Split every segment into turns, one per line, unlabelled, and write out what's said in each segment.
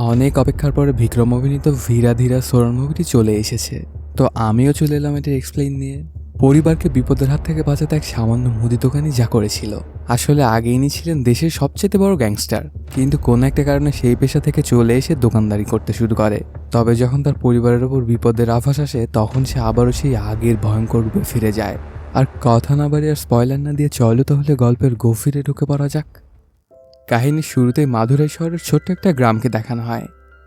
অনেক অপেক্ষার পরে বিক্রম অভিনীত ধীরা ধীরা সোরান মুভিটি চলে এসেছে। তো আমিও চলে এলাম এটার এক্সপ্লেইন নিয়ে। পরিবারকে বিপদের হাত থেকে বাঁচাতে এক সামান্য মুদি দোকানই যা করেছিল। আসলে আগে ইনি ছিলেন দেশের সবচেয়ে বড় গ্যাংস্টার কিন্তু কোনো একটা কারণে সেই পেশা থেকে চলে এসে দোকানদারি করতে শুরু করে। তবে যখন তার পরিবারের ওপর বিপদের আভাস আসে, তখন সে আবারও সেই আগের ভয়ঙ্কর রূপে ফিরে যায়। আর কথা না বাড়ি আর স্পয়লার না দিয়ে চলো তাহলে গল্পের গভীরে ঢুকে পড়া যাক। কাহিনীর শুরুতেই মাদুরাই শহরের ছোট্ট একটা গ্রামকে দেখানো হয়।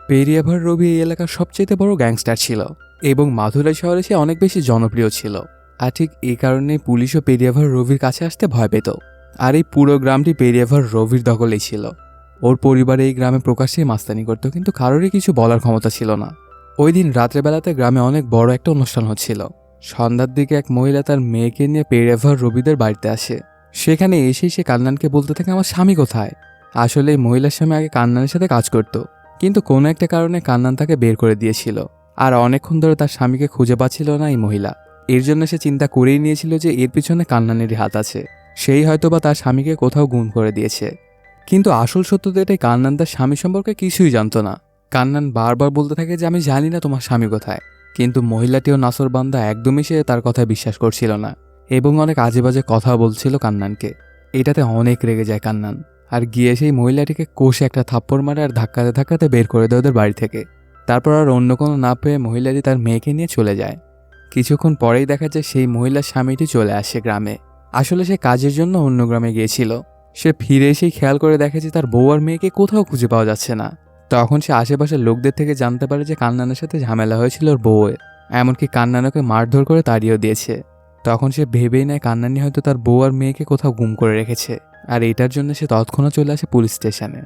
পেরিয়াভার রবি এই এলাকার সবচেয়ে বড় গ্যাংস্টার ছিল এবং মাধুরাই শহরে সে অনেক বেশি জনপ্রিয় ছিল। আর ঠিক এই কারণে পুলিশও পেরিয়াভার রবির কাছে আসতে ভয় পেত। আর এই পুরো গ্রামটি পেরিয়াভার রবির দখলেই ছিল। ওর পরিবার এই গ্রামে প্রকাশ্যে মাস্তানি করতো, কিন্তু কারোরই কিছু বলার ক্ষমতা ছিল না। ওই দিন রাত্রেবেলাতে গ্রামে অনেক বড় একটা অনুষ্ঠান হচ্ছিল। সন্ধ্যার দিকে এক মহিলা তার মেয়েকে নিয়ে পেরিয়াভার রবিদের বাড়িতে আসে। সেখানে এসেই সে কান্নানকে বলতে থাকে, আমার স্বামী কোথায়? আসলে এই মহিলার স্বামী আগে কান্নানের সাথে কাজ করত, কিন্তু কোনো একটা কারণে কান্নান তাকে বের করে দিয়েছিল। আর অনেকক্ষণ ধরে তার স্বামীকে খুঁজে পাচ্ছিল না এই মহিলা। এর জন্য সে চিন্তা করেই নিয়েছিল যে এর পিছনে কান্নানেরই হাত আছে। সেই হয়তোবা তার স্বামীকে কোথাও গুম করে দিয়েছে। কিন্তু আসল সত্য তো এটাই, কান্নান তার স্বামী সম্পর্কে কিছুই জানতো না। কান্নান বারবার বলতে থাকে যে, আমি জানি না তোমার স্বামী কোথায়। কিন্তু মহিলাটিও নাসর বান্দা একদমই সে তার কথায় বিশ্বাস করছিল না। এবং অনেক আজে বাজে কথা বলছিল কান্নানকে। এটাতে অনেক রেগে যায় কান্নান। আর গিয়ে সেই মহিলাটিকে কোষে একটা থাপ্পড় মারে আর ধাক্কাতে ধাক্কাতে বের করে দেয় ওদের বাড়ি থেকে। তারপর আর অন্য কোনো না পেয়ে মহিলাটি তার মেয়েকে নিয়ে চলে যায়। কিছুক্ষণ পরেই দেখা যায় সেই মহিলার স্বামীটি চলে আসে গ্রামে। আসলে সে কাজের জন্য অন্য গ্রামে গিয়েছিল। সে ফিরে এসেই খেয়াল করে দেখে যে তার বউ আর মেয়েকে কোথাও খুঁজে পাওয়া যাচ্ছে না। তখন সে আশেপাশের লোকদের থেকে জানতে পারে যে কান্নানের সাথে ঝামেলা হয়েছিল ওর বউয়ের। এমনকি কান্নানোকে মারধর করে তাড়িয়েও দিয়েছে। তখন সে ভেবেই নেয় কান্নানি হয়তো তার বউ আর মেয়েকে কোথাও গুম করে রেখেছে। আর এটার জন্য সে তৎক্ষণাৎ চলে আসে পুলিশ স্টেশনে।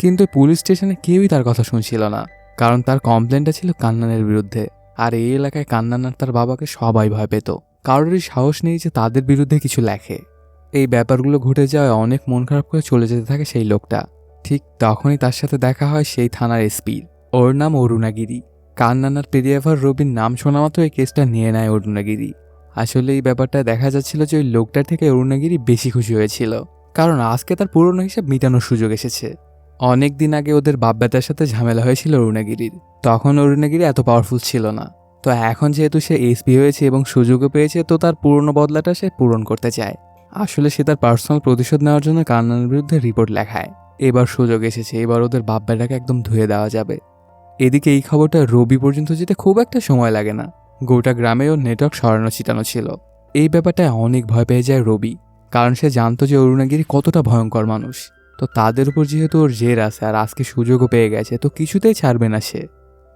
কিন্তু পুলিশ স্টেশনে কেউই তার কথা শুনছিল না, কারণ তার কমপ্লেনটা ছিল কান্নানের বিরুদ্ধে। আর এই এলাকায় কান্নান আর তার বাবাকে সবাই ভয় পেত। কারোরই সাহস নেই যে তাদের বিরুদ্ধে কিছু লেখে। এই ব্যাপারগুলো ঘটে যাওয়ায় অনেক মন খারাপ করে চলে যেতে থাকে সেই লোকটা। ঠিক তখনই তার সাথে দেখা হয় সেই থানার এসপির ওর নাম অরুণাগিরি। কান্নানার পেরিয়াভার রবির নাম শোনা মাত্র এই কেসটা নিয়ে নেয় অরুণাগিরি। আসলে এই ব্যাপারটা দেখা যাচ্ছিল যে ওই লোকটার থেকে অরুণাগিরি বেশি খুশি হয়েছিল। কারণ আজকে তার পুরনো হিসাব মিটানোর সুযোগ এসেছে। অনেক দিন আগে ওদের বাপব্যাতার সাথে ঝামেলা হয়েছিল অরুণাগিরির। তখন অরুণাগিরি এত পাওয়ারফুল ছিল না। তো এখন যেহেতু সে এসপি হয়েছে এবং সুযোগও পেয়েছে, তো তার পুরনো বদলাটা সে পূরণ করতে চায়। আসলে সে তার পার্সোনাল প্রতিশোধ নেওয়ার জন্য কান্নার বিরুদ্ধে রিপোর্ট লেখায়। এবার সুযোগ এসেছে, এবার ওদের বাপ বেটাকে একদম ধুয়ে দেওয়া যাবে। এদিকে এই খবরটা রবি পর্যন্ত যেতে খুব একটা সময় লাগে না। গোটা গ্রামেও নেটওয়ার্ক সরানো ছিটানো ছিল। এই ব্যাপারটায় অনেক ভয় পেয়ে যায় রবি। কারণ সে জানতো যে অরুণাগিরি কতটা ভয়ঙ্কর মানুষ। তো তাদের উপর যেহেতু ওর জের আছে আর আজকে সুযোগও পেয়ে গেছে, তো কিছুতেই ছাড়বে না সে।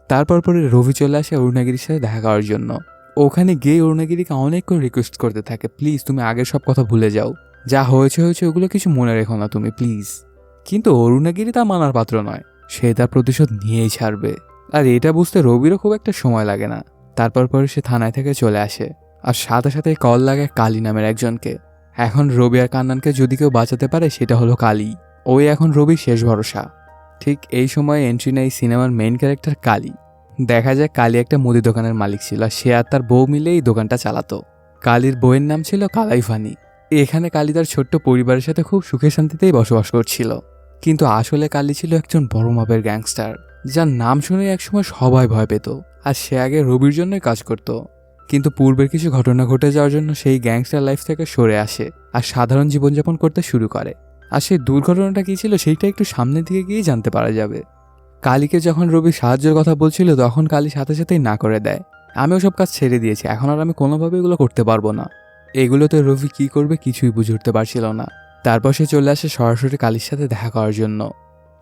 তারপর পরে রবি চলে আসে অরুণাগিরির সাথে দেখা করার জন্য। ওখানে গিয়ে অরুণাগিরিকে অনেক করে রিকোয়েস্ট করতে থাকে প্লিজ তুমি আগের সব কথা ভুলে যাও। যা হয়েছে হয়েছে, ওগুলো কিছু মনে রেখো না তুমি প্লিজ কিন্তু অরুণাগিরি তা মানার পাত্র নয়। সে তার প্রতিশোধ নিয়েই ছাড়বে। আর এটা বুঝতে রবিরও খুব একটা সময় লাগে না। তারপর পরে সে থানায় থেকে চলে আসে। আর সাথে সাথে কল লাগে কালী নামের একজনকে। এখন রবি আর কান্নানকে যদি কেউ বাঁচাতে পারে, সেটা হলো কালী। ওই এখন রবির শেষ ভরসা। ঠিক এই সময় এন্ট্রি নেয় সিনেমার মেইন ক্যারেক্টার কালী। দেখা যায় কালী একটা মুদি দোকানের মালিক ছিল, আর সে আর তার বউ মিলে এই দোকানটা চালাতো। কালীর বউয়ের নাম ছিল কালাইফানি এখানে কালী তার ছোট্ট পরিবারের সাথে খুব সুখে শান্তিতেই বসবাস করছিল। কিন্তু আসলে কালী ছিল একজন বড় মাপের গ্যাংস্টার যার নাম শুনে একসময় সবাই ভয় পেত, আর সে আগে রবির জন্যই কাজ করত। কিন্তু পূর্বের কিছু ঘটনা ঘটে যাওয়ার জন্য সেই গ্যাংস্টার লাইফ থেকে সরে আসে আর সাধারণ জীবনযাপন করতে শুরু করে। আর সেই দুর্ঘটনাটা কী ছিল সেইটা একটু সামনের দিকে গিয়ে জানতে পারা যাবে। কালীকে যখন রবি সাহায্যের কথা বলছিল, তখন কালী সাথে সাথেই না করে দেয়। আমিও সব কাজ ছেড়ে দিয়েছি, এখন আর আমি কোনোভাবে এগুলো করতে পারব না। এগুলোতে রবি কি করবে কিছুই বুঝে উঠতে পারছিল না। তারপর সে চলে আসে সরাসরি কালীর সাথে দেখা করার জন্য।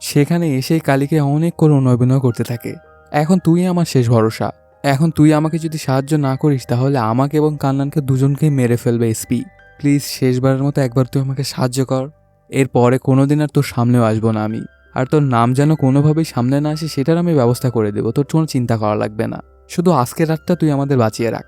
সেখানে এসেই কালীকে অনেক করে অভিনয় করতে থাকে। এখন তুই আমার শেষ ভরসা। এখন তুই আমাকে যদি সাহায্য না করিস, তাহলে আমাকে এবং কান্নানকে দুজনকেই মেরে ফেলবে এসপি প্লিজ, শেষবারের মতো একবার তুই আমাকে সাহায্য কর। এরপরে কোনোদিন আর তোর সামনেও আসব না আমি। আর তোর নাম যেন কোনোভাবেই সামনে না আসে, সেটার আমি ব্যবস্থা করে দেবো। তোর কোনো চিন্তা করা লাগবে না। শুধু আজকের রাতটা তুই আমাদের বাঁচিয়ে রাখ।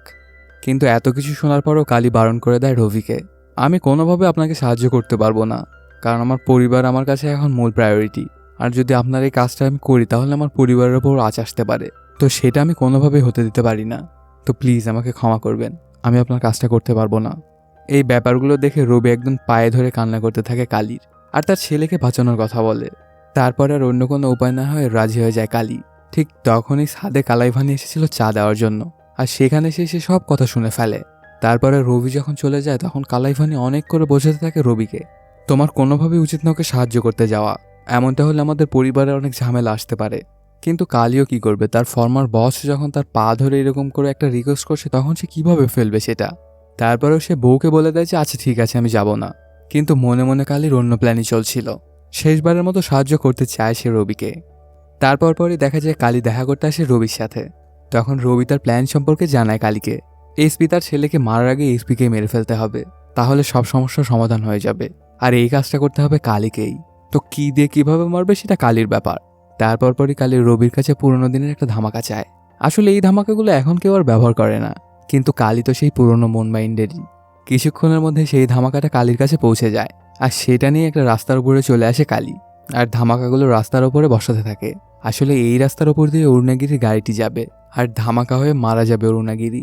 কিন্তু এত কিছু শোনার পরও কালী বারণ করে দেয় রবিকে আমি কোনোভাবে আপনাকে সাহায্য করতে পারব না। কারণ আমার পরিবার আমার কাছে এখন মূল প্রায়োরিটি আর যদি আপনার এই কাজটা আমি করি, তাহলে আমার পরিবারের ওপর আঁচ আসতে পারে। তো সেটা আমি কোনোভাবেই হতে দিতে পারি না। তো প্লিজ আমাকে ক্ষমা করবেন, আমি আপনার কাজটা করতে পারব না। এই ব্যাপারগুলো দেখে রবি একদম পায়ে ধরে কান্না করতে থাকে কালীর, আর তার ছেলেকে বাঁচানোর কথা বলে। তারপর আর অন্য কোনো উপায় না হয়ে রাজি হয়ে যায় কালী। ঠিক তখনই সাদে কালাইভানি এসেছিল চা দেওয়ার জন্য, আর সেখানে সে সে সব কথা শুনে ফেলে। তারপরে রবি যখন চলে যায়, তখন কালাইভানি অনেক করে বোঝাতে থাকে রবিকে, তোমার কোনোভাবেই উচিত না ওকে সাহায্য করতে যাওয়া। এমনটা হলে আমাদের পরিবারে অনেক ঝামেলা আসতে পারে। কিন্তু কালিও কি করবে? তার ফর্মার বস যখন তার পা ধরে এরকম করে একটা রিকোয়েস্ট করছে, তখন সে কীভাবে ফেলবে সেটা? তারপরেও সে বউকে বলে দেয় যে আচ্ছা ঠিক আছে, আমি যাব না। কিন্তু মনে মনে কালির অন্য প্ল্যানই চলছিল। শেষবারের মতো সাহায্য করতে চায় সে রবিকে। তারপর পরই দেখা যায় কালী দেখা করতে আসে রবির সাথে। তখন রবি তার প্ল্যান সম্পর্কে জানায় কালীকে। এসপি তার ছেলেকে মারার আগে এসপিকে মেরে ফেলতে হবে। তাহলে সব সমস্যার সমাধান হয়ে যাবে। আর এই কাজটা করতে হবে কালীকেই। তো কি দিয়ে কীভাবে মারবে সেটা কালীর ব্যাপার। তারপর পরই কালী রবির কাছে পুরোনো দিনের একটা ধামাকা চায়। আসলে এই ধামাকাগুলো এখন কেউ আর ব্যবহার করে না, কিন্তু কালি তো সেই পুরনো মন মাইন্ডেরই কিছুক্ষণের মধ্যে সেই ধামাকাটা কালীর কাছে পৌঁছে যায়, আর সেটা নিয়ে একটা রাস্তার উপরে চলে আসে কালী, আর ধামাকাগুলো রাস্তার ওপরে বসাতে থাকে। আসলে এই রাস্তার ওপর দিয়ে অরুণাগিরির গাড়িটি যাবে, আর ধামাকা হয়ে মারা যাবে অরুণাগিরি।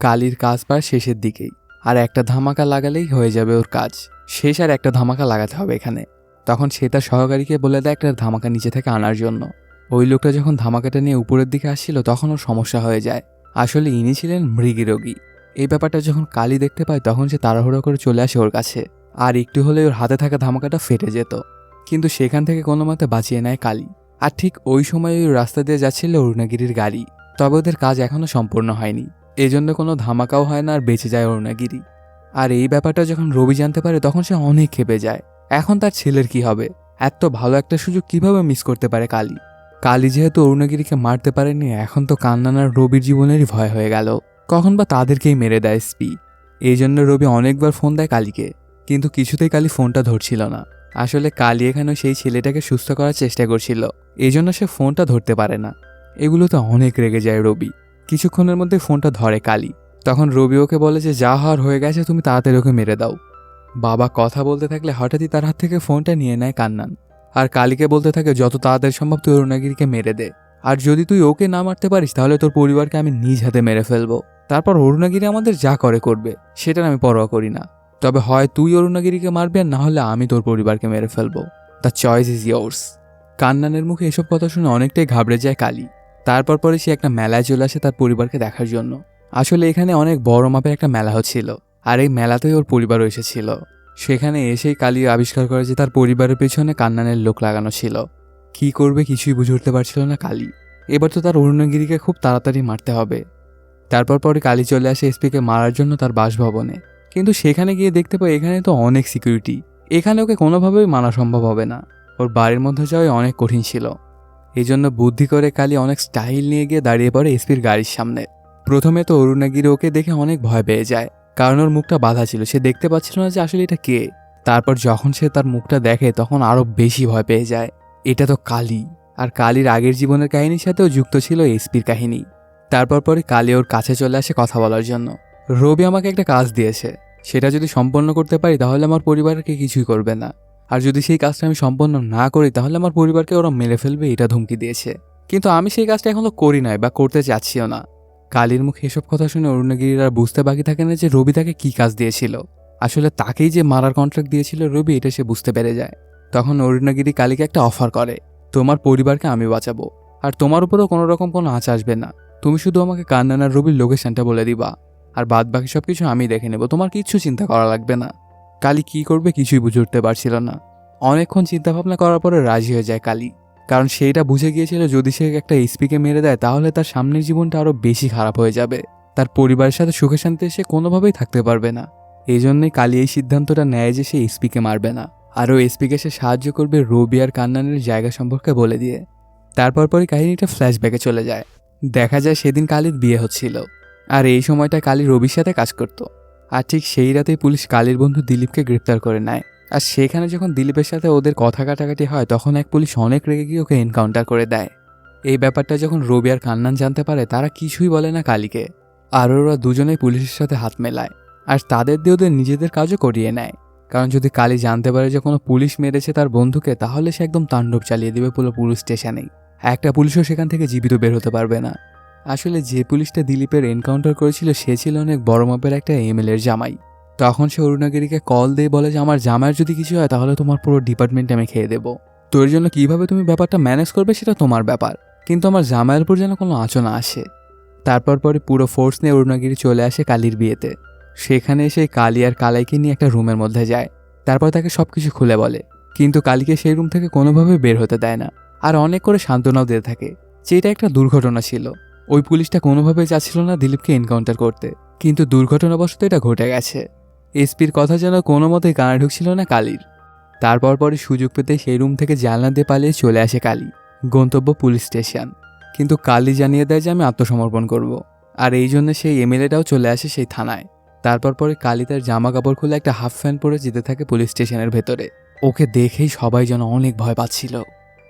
কালির কাজ প্রায় শেষের দিকেই, আর একটা ধামাকা লাগালেই হয়ে যাবে ওর কাজ। শেষ আর একটা ধামাকা লাগাতে হবে এখানে। তখন সে তার সহকারীকে বলে দেয় একটা ধামাকা নিচে থেকে আনার জন্য। ওই লোকটা যখন ধামাকাটা নিয়ে উপরের দিকে আসছিল, তখন ওর সমস্যা হয়ে যায়। আসলে ইনি ছিলেন মৃগী রোগী। এই ব্যাপারটা যখন কালী দেখতে পায়, তখন সে তাড়াহুড়ো করে চলে আসে ওর কাছে। আর একটু হলে ওর হাতে থাকা ধামাকাটা ফেটে যেত। কিন্তু সেখান থেকে কোনো মতে বাঁচিয়ে নেয় কালী আর ঠিক ওই সময় ওই রাস্তা দিয়ে যাচ্ছিল অরুণাগিরির গাড়ি। তবে ওদের কাজ এখনও সম্পূর্ণ হয়নি। এজন্য কোনো ধামাকাও হয় না আর বেঁচে যায় অরুণাগিরি। আর এই ব্যাপারটা যখন রবি জানতে পারে, তখন সে অনেক খেপে যায়। এখন তার ছেলের কি হবে? এত ভালো একটা সুযোগ কীভাবে মিস করতে পারে কালী? কালী যেহেতু অরুণাগিরিকে মারতে পারেনি, এখন তো কান্নানার রবির জীবনেরই ভয় হয়ে গেল। কখন বা তাদেরকেই মেরে দেয় স্পি। এই জন্য রবি অনেকবার ফোন দেয় কালীকে, কিন্তু কিছুতেই কালী ফোনটা ধরছিল না। আসলে কালী এখানে সেই ছেলেটাকে সুস্থ করার চেষ্টা করছিল, এই জন্য সে ফোনটা ধরতে পারে না। এগুলোতে অনেক রেগে যায় রবি। কিছুক্ষণের মধ্যে ফোনটা ধরে কালী। তখন রবি ওকে বলে যে, যা হওয়ার হয়ে গেছে, তুমি তাড়াতাড়ি ওকে মেরে দাও। বাবা কথা বলতে থাকলে হঠাৎই তার হাত থেকে ফোনটা নিয়ে নেয় কান্নান। আর কালীকে বলতে থাকে, যত তাড়াতাড়ি সম্ভব তুই অরুণাগিরিকে মেরে দে। আর যদি তুই ওকে না মারতে পারিস, তাহলে তোর পরিবারকে আমি নিজ হাতে মেরে ফেলব। তারপর অরুণাগিরি আমাদের যা করে করবে সেটার আমি পরোয়া করি না। তবে হয় তুই অরুণাগিরিকে মারবি আর না হলে আমি তোর পরিবারকে মেরে ফেলব। দ্য চয়েস ইজ ইয়ার্স কান্নানের মুখে এসব কথা শুনে অনেকটাই ঘাবড়ে যায় কালী। তারপর পরে সে একটা মেলায় চলে আসে তার পরিবারকে দেখার জন্য। আসলে এখানে অনেক বড় মাপের একটা মেলা হচ্ছিল আর এই মেলাতেই ওর পরিবারও এসেছিল। সেখানে এসেই কালী আবিষ্কার করে যে তার পরিবারের পেছনে কান্নানের লোক লাগানো ছিল। কি করবে কিছুই বুঝে উঠতে পারছিল না কালী। এবার তো তার অরুণগিরিকে খুব তাড়াতাড়ি মারতে হবে। তারপর পরে কালী চলে আসে এসপিকে মারার জন্য তার বাসভবনে। কিন্তু সেখানে গিয়ে দেখতে পাই এখানে তো অনেক সিকিউরিটি এখানে ওকে কোনোভাবেই মানা সম্ভব হবে না। ওর বাড়ির মধ্যে যাওয়াই অনেক কঠিন ছিল। এই জন্য বুদ্ধি করে কালী অনেক স্টাইল নিয়ে গিয়ে দাঁড়িয়ে পড়ে এসপির গাড়ির সামনে। প্রথমে তো অরুণাগিরি ওকে দেখে অনেক ভয় পেয়ে যায়। কারণ ওর মুখটা বাধা ছিল। সে দেখতে পাচ্ছিল না যে আসলে এটা কে। তারপর যখন সে তার মুখটা দেখে, তখন আরও বেশি ভয় পেয়ে যায়। এটা তো কালী। আর কালীর আগের জীবনের কাহিনীর সাথেও যুক্ত ছিল এসপির কাহিনী। তারপর পরে কালী ওর কাছে চলে আসে কথা বলার জন্য। রবি আমাকে একটা কাজ দিয়েছে। সেটা যদি সম্পন্ন করতে পারি, তাহলে আমার পরিবারকে কিছুই করবে না। আর যদি সেই কাজটা আমি সম্পন্ন না করি, তাহলে আমার পরিবারকে ওরা মেরে ফেলবে, এটা ধমকি দিয়েছে। কিন্তু আমি সেই কাজটা এখনও করি নাই বা করতে চাচ্ছিও না। কালীর মুখে এসব কথা শুনে অরুণগিরির আর বুঝতে বাকি থাকে না যে রবি তাকে কী কাজ দিয়েছিল। আসলে তাকেই যে মারার কন্ট্রাক্ট দিয়েছিল রবি, এটা সে বুঝতে পেরে যায়। তখন অরুণগিরি কালীকে একটা অফার করে, তোমার পরিবারকে আমি বাঁচাবো, আর তোমার উপরেও কোনো রকম কোনো আঁচ আসবে না। তুমি শুধু আমাকে কান্নানার রবির লোকেশনটা বলে দিবা, আর বাদ বাকি সব কিছু আমি দেখে নেব, তোমার কিচ্ছু চিন্তা করা লাগবে না। কালী কি করবে কিছুই বুঝে উঠতে পারছিল না। অনেকক্ষণ চিন্তা ভাবনা করার পরে রাজি হয়ে যায় কালী। কারণ সেইটা বুঝে গিয়েছিল যদি সে একটা এসপিকে মেরে দেয়, তাহলে তার সামনের জীবনটা আরও বেশি খারাপ হয়ে যাবে। তার পরিবারের সাথে সুখে শান্তি সে কোনোভাবেই থাকতে পারবে না। এই জন্যই কালী এই সিদ্ধান্তটা নেয় যে সে এসপিকে মারবে না। আরও এসপিকে সে সাহায্য করবে রবি আর কান্নানের জায়গা সম্পর্কে বলে দিয়ে। তারপর পরে কাহিনীটা ফ্ল্যাশব্যাকে চলে যায়। দেখা যায় সেদিন কালীর বিয়ে হচ্ছিল। আর এই সময়টা কালী রবির সাথে কাজ করত। আর ঠিক সেই রাতেই পুলিশ কালীর বন্ধু দিলীপকে গ্রেপ্তার করে নেয়। আর সেখানে যখন দিলীপের সাথে ওদের কথা কাটাকাটি হয়, তখন এক পুলিশ অনেক রেগে গিয়ে ওকে এনকাউন্টার করে দেয়। এই ব্যাপারটা যখন রবি আর কান্নান জানতে পারে, তারা কিছুই বলে না কালীকে। আর ওরা দুজনেই পুলিশের সাথে হাত মেলায়। আর তাদের দিয়ে ওদের নিজেদের কাজও করিয়ে নেয়। কারণ যদি কালী জানতে পারে যে কোনো পুলিশ মেরেছে তার বন্ধুকে, তাহলে সে একদম তাণ্ডব চালিয়ে দেবে পুরো পুলিশ স্টেশনেই। একটা পুলিশও সেখান থেকে জীবিত বের হতে পারবে না। আসলে যে পুলিশটা দিলীপের এনকাউন্টার করেছিল, সে ছিল অনেক বড় মাপের একটা এমএলএর জামাই। তখন সে অরুণাগিরিকে কল দিয়ে বলে যে, আমার জামাইয়ের যদি কিছু হয়, তাহলে তোমার পুরো ডিপার্টমেন্টে আমি খেয়ে দেবো। তো তোর জন্য কীভাবে তুমি ব্যাপারটা ম্যানেজ করবে, সেটা তোমার ব্যাপার। কিন্তু আমার জামাইয়ের উপর যেন কোনো আচনা আসে। তারপর পরে পুরো ফোর্স নিয়ে অরুণাগিরি চলে আসে কালীর বিয়েতে। সেখানে এসে কালী আর কালাইকে নিয়ে একটা রুমের মধ্যে যায়। তারপর তাকে সব কিছু খুলে বলে। কিন্তু কালীকে সেই রুম থেকে কোনোভাবে বের হতে দেয় না। আর অনেক করে সান্ত্বনাও দিয়ে থাকে। যে এটা একটা দুর্ঘটনা ছিল। ওই পুলিশটা কোনোভাবে চাচ্ছিল না দিলীপকে এনকাউন্টার করতে। কিন্তু দুর্ঘটনাবশত এটা ঘটে গেছে। এসপির কথা যেন কোনো মতেই কানে ঢুকছিল না কালীর। তারপর পরে সুযোগ পেতে সেই রুম থেকে জানলা দিয়ে পালিয়ে চলে আসে কালী, গন্তব্য পুলিশ স্টেশন। কিন্তু কালী জানিয়ে দেয় যে আমি আত্মসমর্পণ করব। আর এই জন্য সেই এমএলএটাও চলে আসে সেই থানায়। তারপর পরে কালী তার জামা কাপড় খুলে একটা হাফ প্যান্ট পরে যেতে থাকে পুলিশ স্টেশনের ভেতরে। ওকে দেখেই সবাই যেন অনেক ভয় পাচ্ছিল।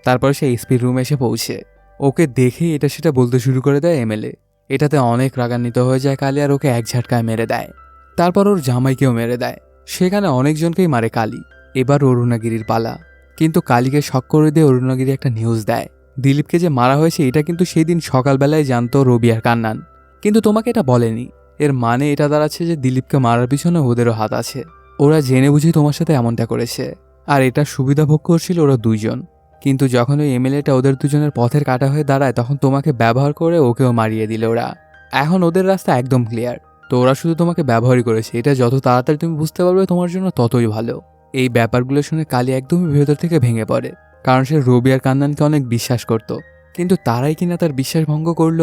তারপর সে এসপির রুমে এসে পৌঁছে। ওকে দেখেই এটা সেটা বলতে শুরু করে দেয় এমএলএ। এটাতে অনেক রাগান্বিত হয়ে যায় কালী আর ওকে এক ঝাটকায় মেরে দেয়। তারপর ওর জামাইকেও মেরে দেয়। সেখানে অনেকজনকেই মারে কালী। এবার অরুণাগিরির পালা। কিন্তু কালীকে শক করে দিয়ে অরুণাগিরি একটা নিউজ দেয়। দিলীপকে যে মারা হয়েছে, এটা কিন্তু সেই দিন সকালবেলায় জানতো রবি আর কান্নান। কিন্তু তোমাকে এটা বলেনি। এর মানে এটা দাঁড়াচ্ছে যে দিলীপকে মারার পিছনে ওদেরও হাত আছে। ওরা জেনে বুঝে তোমার সাথে এমনটা করেছে। আর এটা সুবিধা ভোগ করছিল ওরা দুইজন। কিন্তু যখন ওই এমএলএটা ওদের দুজনের পথের কাটা হয়ে দাঁড়ায়, তখন তোমাকে ব্যবহার করে ওকেও মারিয়ে দিল ওরা। এখন ওদের রাস্তা একদম ক্লিয়ার তো ওরা শুধু তোমাকে ব্যবহারই করেছে। এটা যত তাড়াতাড়ি তুমি বুঝতে পারবে, তোমার জন্য ততই ভালো। এই ব্যাপারগুলো শুনে কালি একদমই ভেতর থেকে ভেঙে পড়ে, কারণ সে রবি আর কান্নানকে অনেক বিশ্বাস করত। কিন্তু তারাই কিনা তার বিশ্বাস ভঙ্গ করল?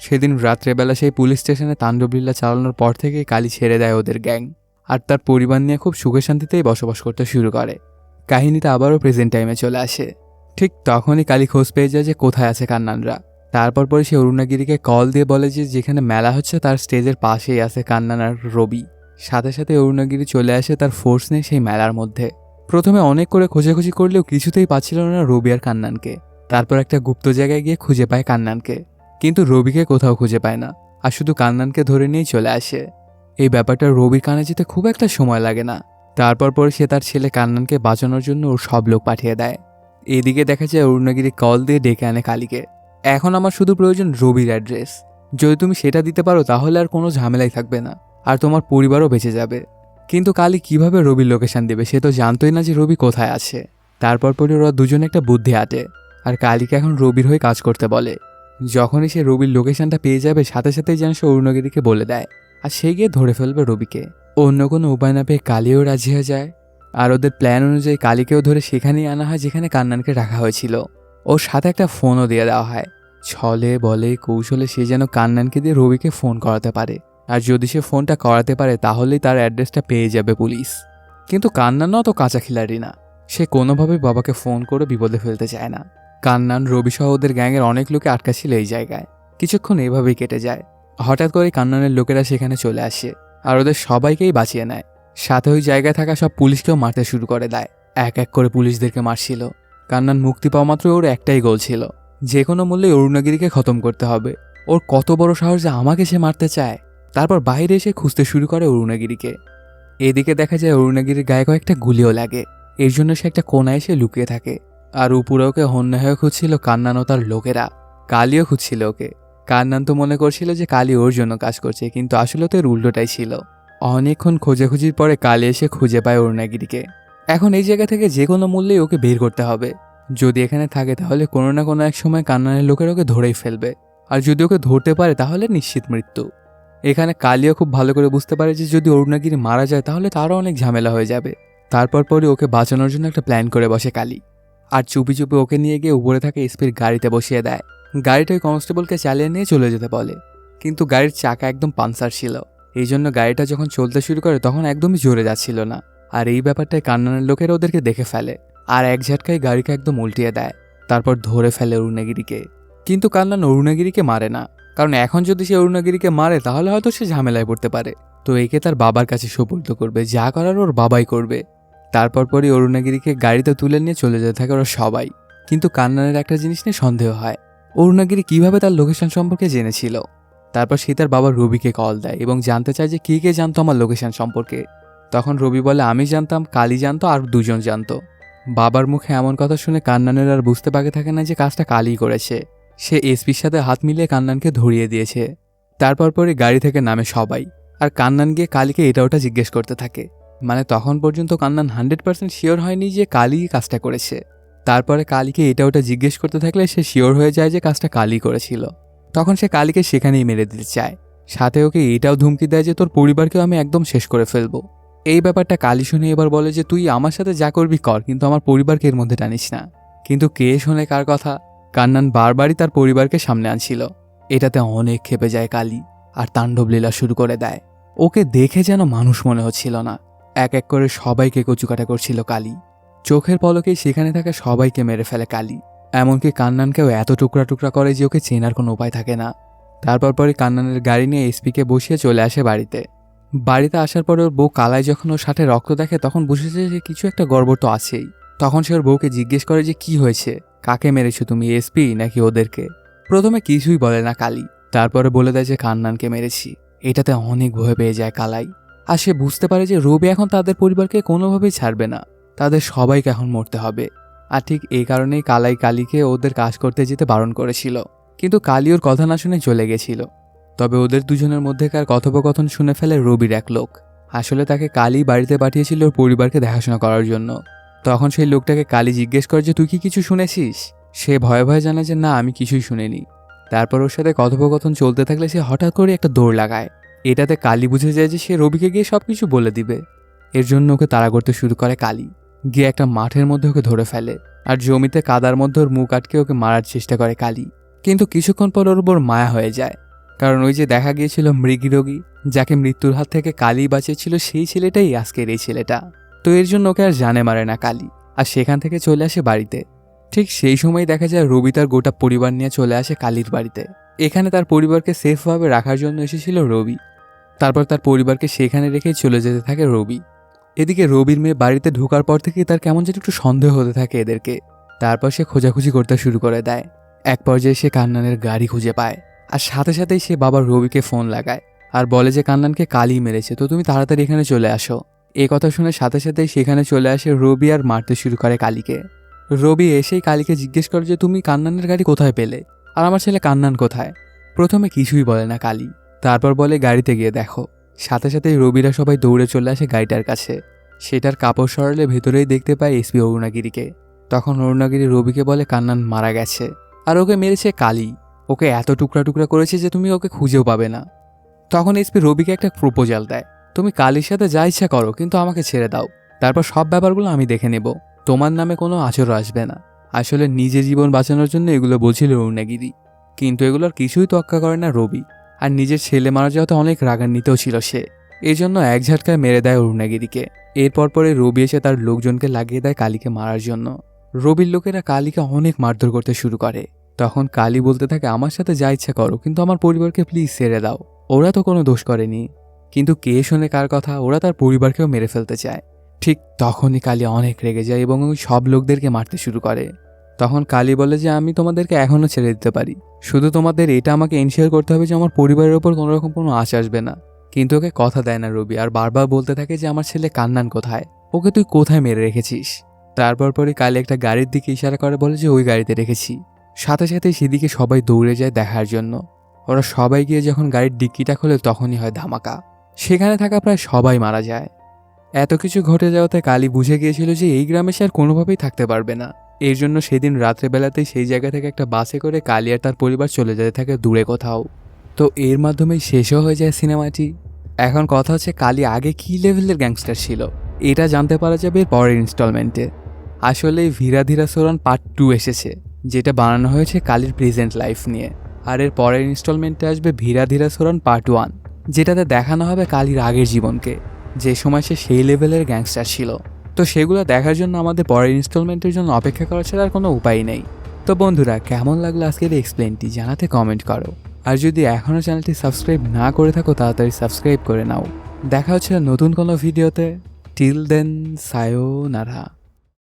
সেদিন রাত্রেবেলা সেই পুলিশ স্টেশনে তাণ্ডবলীলা চালানোর পর থেকে কালি ছেড়ে দেয় ওদের গ্যাং, আর তার পরিবার নিয়ে খুব সুখে শান্তিতেই বসবাস করতে শুরু করে। কাহিনীটা আবারও প্রেজেন্ট টাইমে চলে আসে। ঠিক তখনই কালী খোঁজ পেয়ে যায় যে কোথায় আছে কান্নানরা। তারপর পরে সে অরুণাগিরিকে কল দিয়ে বলে যে যেখানে মেলা হচ্ছে তার স্টেজের পাশেই আছে কান্নান আর রবি। সাথে সাথে অরুণাগিরি চলে আসে তার ফোর্স নিয়ে সেই মেলার মধ্যে। প্রথমে অনেক করে খোঁজাখুঁজি করলেও কিছুতেই পাচ্ছিল না রবি আর কান্নানকে। তারপর একটা গুপ্ত জায়গায় গিয়ে খুঁজে পায় কান্নানকে। কিন্তু রবিকে কোথাও খুঁজে পায় না আর শুধু কান্নানকে ধরে নিয়েই চলে আসে। এই ব্যাপারটা রবির কানে যেতে খুব একটা সময় লাগে না। তারপর পরে সে তার ছেলে কান্নানকে বাঁচানোর জন্য ওর সব লোক পাঠিয়ে দেয়। এদিকে দেখা যায় অরুণাগিরি কল দিয়ে ডেকে আনে কালীকে। এখন আমার শুধু প্রয়োজন রবির অ্যাড্রেস। যদি তুমি সেটা দিতে পারো, তাহলে আর কোনো ঝামেলাই থাকবে না। আর তোমার পরিবারও বেঁচে যাবে। কিন্তু কালী কীভাবে রবির লোকেশান দেবে, সে তো জানতোই না যে রবি কোথায় আছে। তারপর পরে ওরা দুজনে একটা বুদ্ধি আটে। আর কালীকে এখন রবির হয়ে কাজ করতে বলে। যখনই সে রবির লোকেশনটা পেয়ে যাবে, সাথে সাথেই যেন সে অরুণগিরিকে বলে দেয়। আর সে গিয়ে ধরে ফেলবে রবিকে। অন্য কোনো উপায় না পেয়ে কালীও রাজি হয়ে যায়। আর ওদের প্ল্যান অনুযায়ী কালীকেও ধরে সেখানেই আনা হয় যেখানে কান্নানকে রাখা হয়েছিল। ওর সাথে একটা ফোনও দিয়ে দেওয়া হয়। ছলে, বলে, কৌশলে সে যেন কান্নানকে দিয়ে রবিকে ফোন করাতে পারে। আর যদি সে ফোনটা করাতে পারে, তাহলেই তার অ্যাড্রেসটা পেয়ে যাবে পুলিশ। কিন্তু কান্নানও অত কাঁচা খিলাড়ি না। সে কোনোভাবেই বাবাকে ফোন করে বিপদে ফেলতে চায় না। কান্নান রবি সহ ওদের গ্যাংয়ের অনেক লোকে আটকা ছিল এই জায়গায়। কিছুক্ষণ এভাবেই কেটে যায়। হঠাৎ করে কান্নানের লোকেরা সেখানে চলে আসে। আর ওদের সবাইকেই বাঁচিয়ে নেয়। সাথে ওই জায়গায় থাকা সব পুলিশকেও মারতে শুরু করে দেয়। এক এক করে পুলিশদেরকে মারছিল। কান্নান মুক্তি পাওয়া মাত্র ওর একটাই গোল ছিল। যে কোনো মূল্যে অরুণাগিরিকে খতম করতে হবে। ওর কত বড় সাহস যে আমাকে সে মারতে চায়। তারপর বাইরে এসে খুঁজতে শুরু করে অরুণাগিরিকে। এদিকে দেখা যায় অরুণাগিরির গায়ে কয়েকটা গুলিও লাগে। এর জন্য সে একটা কোনায় এসে লুকিয়ে থাকে। আর উপরে ওকে হন্যে হয়ে খুঁজছিল কান্নান ও তার লোকেরা। কালিও খুঁজছিল ওকে। কান্নান তো মনে করছিল যে কালি ওর জন্য কাজ করছে, কিন্তু আসলে তো এর উল্টোটাই ছিল। অনেকক্ষণ খোঁজাখুঁজির পরে কালি এসে খুঁজে পায় অরুণাগিরিকে। এখন এই জায়গা থেকে যে কোনো মূল্যেই ওকে বের করতে হবে। যদি এখানে থাকে তাহলে কোনো না কোনো এক সময় কান্নানের লোকের ওকে ধরেই ফেলবে। আর যদি ওকে ধরতে পারে তাহলে নিশ্চিত মৃত্যু। এখানে কালিও খুব ভালো করে বুঝতে পারে যে যদি অরুণাগিরি মারা যায় তাহলে তারও অনেক ঝামেলা হয়ে যাবে। তারপর পরে ওকে বাঁচানোর জন্য একটা প্ল্যান করে বসে কালি। আর চুপি চুপি ওকে নিয়ে গিয়ে উপরে থাকা এসপির গাড়িতে বসিয়ে দেয়। গাড়িটা ওই কনস্টেবলকে চালিয়ে নিয়ে চলে যেতে বলে। কিন্তু গাড়ির চাকা একদম পানসার ছিল। এই জন্য গাড়িটা যখন চলতে শুরু করে তখন একদমই জোরে যাচ্ছিল না। আর এই ব্যাপারটায় কান্নানের লোকেরা ওদেরকে দেখে ফেলে। আর এক ঝাটকায় গাড়িকে একদম উল্টিয়ে দেয়। তারপর ধরে ফেলে অরুণাগিরিকে। কিন্তু কান্নান অরুণাগিরিকে মারে না। কারণ এখন যদি সে অরুণাগিরিকে মারে, তাহলে হয়তো সে ঝামেলায় পড়তে পারে। তো একে তার বাবার কাছে সুপর্দ করবে। যা করার ওর বাবাই করবে। তারপর পরই অরুণাগিরিকে গাড়িতে তুলে নিয়ে চলে যেতে থাকে ওরা সবাই। কিন্তু কান্নানের একটা জিনিস নিয়ে সন্দেহ হয়। অরুণাগিরি কীভাবে তার লোকেশন সম্পর্কে জেনেছিল? তারপর সে তার বাবা রবিকে কল দেয় এবং জানতে চায় যে কে কে জানতো আমার লোকেশন সম্পর্কে। তখন রবি বলে, আমি জানতাম, কালী জানতো আর দুজন জানতো। বাবার মুখে এমন কথা শুনে কান্নানের আর বুঝতে পাকে থাকে না যে কাজটা কালই করেছে। সে এসপির সাথে হাত মিলিয়ে কান্নানকে ধরিয়ে দিয়েছে। তারপর পরে গাড়ি থেকে নামে সবাই। আর কান্নান গিয়ে কালীকে এটা ওটা জিজ্ঞেস করতে থাকে। মানে তখন পর্যন্ত কান্নান হান্ড্রেড পার্সেন্ট শিওর হয়নি যে কালী কাজটা করেছে। তারপরে কালীকে এটা ওটা জিজ্ঞেস করতে থাকলে সে শিওর হয়ে যায় যে কাজটা কালী করেছিল। তখন সে কালীকে সেখানেই মেরে দিতে চায়। সাথে ওকে এটাও ধুমকি দেয় যে, তোর পরিবারকেও আমি একদম শেষ করে ফেলব। এই ব্যাপারটা কালী শুনে এবার বলে যে, তুই আমার সাথে যা করবি কর, কিন্তু আমার পরিবারকে এর মধ্যে টানিস না। কিন্তু কে শোনে কার কথা? কান্নান বারবারই তার পরিবারকে সামনে আনছিল। এটাতে অনেক খেপে যায় কালী, আর তাণ্ডব লীলা শুরু করে দেয়। ওকে দেখে যেন মানুষ মনে হচ্ছিল না। এক এক করে সবাইকে কচুকাটা করছিল কালী। চোখের পলকেই সেখানে থাকা সবাইকে মেরে ফেলে কালী। এমনকি কান্নানকেও এত টুকরা টুকরা করে যে ওকে চেনার কোনো উপায় থাকে না। তারপর পরে কান্নানের গাড়ি নিয়ে এসপিকে বসিয়ে চলে আসে বাড়িতে। বাড়িতে আসার পরে ওর বউ কালায় যখন ওর সাথে রক্ত দেখে তখন বুঝেছে যে কিছু একটা গড়বড় তো আছেই। তখন সে ওর বউকে জিজ্ঞেস করে যে কি হয়েছে? কাকে মেরেছো তুমি এসপি নাকি ওদেরকে? প্রথমে কিছুই বলে না কালী। তারপরে বলে দেয় যে কান্নানকে মেরেছি। এটাতে অনেক ভয় পেয়ে যায় কালাই। আর সে বুঝতে পারে যে রবি এখন তাদের পরিবারকে কোনোভাবেই ছাড়বে না। তাদের সবাইকে এখন মরতে হবে। আর ঠিক এই কারণেই কালাই কালীকে ওদের কাজ করতে যেতে বারণ করেছিল। কিন্তু কালী ওর কথা না শুনে চলে গেছিল। তবে ওদের দুজনের মধ্যেকার কথোপকথন শুনে ফেলে রবির এক লোক। আসলে তাকে কালী বাড়িতে পাঠিয়েছিল ওর পরিবারকে দেখাশোনা করার জন্য। তখন সেই লোকটাকে কালী জিজ্ঞেস করে যে, তুই কি কিছু শুনেছিস? সে ভয়ে ভয়ে জানে যে, না, আমি কিছুই শুনিনি। তারপর ওর সাথে কথোপকথন চলতে থাকলে সে হঠাৎ করে একটা দৌড় লাগায়। এটাতে কালী বুঝে যায় যে, সে রবিকে গিয়ে সব কিছু বলে দিবে। এর জন্য ওকে তাড়া করতে শুরু করে কালী গিয়ে একটা মাঠের মধ্যে ওকে ধরে ফেলে আর জমিতে কাদার মধ্যে ওর মুখ আটকে ওকে মারার চেষ্টা করে কালী কিন্তু কিছুক্ষণ পর ওর উপর মায়া হয়ে যায়। কারণ ওই যে দেখা গিয়েছিল মৃগী যাকে মৃত্যুর হাত থেকে কালী বাঁচিয়েছিল সেই ছেলেটাই আজকের এই ছেলেটা। তো এর জন্য ওকে আর জানে মারে না কালী, আর সেখান থেকে চলে আসে বাড়িতে। ঠিক সেই সময় দেখা যায় রবি তার গোটা পরিবার নিয়ে চলে আসে কালীর বাড়িতে। এখানে তার পরিবারকে সেফভাবে রাখার জন্য এসেছিল রবি। তারপর তার পরিবারকে সেখানে রেখেই চলে যেতে থাকে রবি। এদিকে রবির মেয়ে বাড়িতে ঢোকার পর থেকেই তার কেমন যেন একটু সন্দেহ হতে থাকে এদেরকে। তারপর সে খোঁজাখুঁজি করতে শুরু করে দেয়। এক পর্যায়ে সে কান্নানের গাড়ি খুঁজে পায়। আর সাথে সাথেই সে বাবা রবিকে ফোন লাগায় আর বলে যে, কান্নানকে কালই মেরেছে, তো তুমি তাড়াতাড়ি এখানে চলে আসো। এ কথা শুনে সাথে সাথেই সেখানে চলে আসে রবি আর মারতে শুরু করে কালীকে। রবি এসেই কালীকে জিজ্ঞেস করে যে, তুমি কান্নানের গাড়ি কোথায় পেলে? আর আমার ছেলে কান্নান কোথায়? প্রথমে কিছুই বলে না কালী। তারপর বলে, গাড়িতে গিয়ে দেখো। সাথে সাথেই রবিরা সবাই দৌড়ে চলে আসে গাড়িটার কাছে। সেটার কাপড় সরালে ভেতরেই দেখতে পায় এসপি অরুণাগিরিকে। তখন অরুণাগিরি রবিকে বলে, কান্নান মারা গেছে। আর ওকে মেরেছে কালী। ওকে এত টুকরা টুকরা করেছে যে তুমি ওকে খুঁজেও পাবে না। তখন এসপি রবিকে একটা প্রপোজাল দেয়। তুমি কালীর সাথে যা ইচ্ছা করো, কিন্তু আমাকে ছেড়ে দাও। তারপর সব ব্যাপারগুলো আমি দেখে নেব। তোমার নামে কোনো আচর আসবে না। আসলে নিজের জীবন বাঁচানোর জন্য এগুলো বলছিল অরুণাগিরি। কিন্তু এগুলোর কিছুই তোয়াক্কা করে না রবি। আর নিজের ছেলে মারা যাওয়াতে অনেক রাগান্বিতও ছিল সে। এই জন্য এক ঝাটকায় মেরে দেয় অরুণাগিরিকে। এরপর পরে রবি এসে তার লোকজনকে লাগিয়ে দেয় কালীকে মারার জন্য। রবির লোকেরা কালীকে অনেক মারধর করতে শুরু করে। তখন কালী বলতে থাকে, আমার সাথে যা ইচ্ছা করো, কিন্তু আমার পরিবারকে প্লিজ ছেড়ে দাও। ওরা তো কোনো দোষ করেনি। কিন্তু কে শোনে কার কথা? ওরা তার পরিবারকেও মেরে ফেলতে চায়। ঠিক তখনই কালী অনেক রেগে যায় এবং ওই সব লোকদেরকে মারতে শুরু করে। তখন কালী বলে যে, আমি তোমাদেরকে এখনও ছেড়ে দিতে পারি। শুধু তোমাদের এটা আমাকে এনশিওর করতে হবে যে, আমার পরিবারের ওপর কোনো রকম কোনো আশ আসবে না। কিন্তু ওকে কথা দেয় না রবি। আর বারবার বলতে থাকে যে, আমার ছেলে কান্নান কোথায়? ওকে তুই কোথায় মেরে রেখেছিস? তারপর পরে কালী একটা গাড়ির দিকে ইশারা করে, বলে যে, ওই গাড়িতে রেখেছি। সাথে সাথে সেদিকে সবাই দৌড়ে যায় দেখার জন্য। ওরা সবাই গিয়ে যখন গাড়ির ডিক্কিটা খোলে তখনই হয় ধামাকা। সেখানে থাকা প্রায় সবাই মারা যায়। এত কিছু ঘটে যাওয়াতে কালী বুঝে গিয়েছিল যে এই গ্রামে সে আর কোনোভাবেই থাকতে পারবে না। এর জন্য সেদিন রাত্রেবেলাতেই সেই জায়গা থেকে একটা বাসে করে কালী আর তার পরিবার চলে যেতে থাকে দূরে কোথাও। তো এর মাধ্যমেই শেষও হয়ে যায় সিনেমাটি। এখন কথা হচ্ছে কালী আগে কী লেভেলের গ্যাংস্টার ছিল? এটা জানতে পারা যাবে পরের ইনস্টলমেন্টে। আসলে ধীরা সোরান পার্ট টু এসেছে। যেটা বানানো হয়েছে কালীর প্রেজেন্ট লাইফ নিয়ে। আর এর পরের ইনস্টলমেন্টে আসবে ধীরা ধীরা সোরান পার্ট ওয়ান যেটাতে দেখানো হবে কালীর আগের জীবনকে, যে সময় সে সেই লেভেলের গ্যাংস্টার ছিল। তো সেগুলো দেখার জন্য আমাদের পরের ইনস্টলমেন্টের জন্য অপেক্ষা করা ছাড়া আর কোনো উপায় নেই। তো বন্ধুরা, কেমন লাগল আজকের এক্সপ্লেনটি জানাতে কমেন্ট করো। আর যদি এখনও চ্যানেলটি সাবস্ক্রাইব না করে থাকো, তাড়াতাড়ি সাবস্ক্রাইব করে নাও। দেখা হচ্ছে নতুন কোনো ভিডিওতে টিল দেন সায়ো নারা